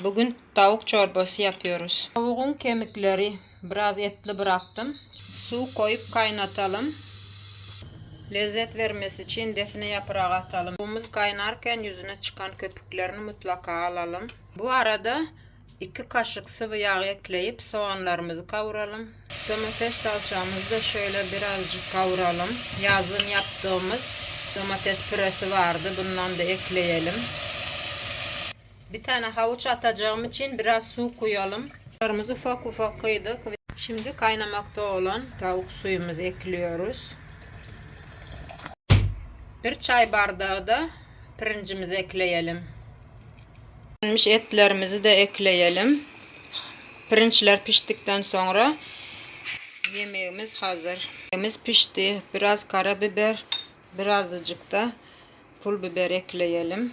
Bugün tavuk çorbası yapıyoruz. Tavuğun kemikleri biraz etli bıraktım. Su koyup kaynatalım. Lezzet vermesi için defne yaprağı atalım. Suyumuz kaynarken yüzüne çıkan köpüklerini mutlaka alalım. Bu arada 2 kaşık sıvı yağ ekleyip soğanlarımızı kavuralım. Domates salçamızı da şöyle birazcık kavuralım. Yazın yaptığımız domates püresi vardı. Bundan da ekleyelim. Bir tane havuç atacağım için biraz su koyalım. Sularımızı ufak ufak kıydık. Şimdi kaynamakta olan tavuk suyumuzu ekliyoruz. Bir çay bardağı da pirincimizi ekleyelim. Pişmiş etlerimizi de ekleyelim. Pirinçler piştikten sonra yemeğimiz hazır. Yemeğimiz pişti. Biraz karabiber, birazcık da pul biber ekleyelim.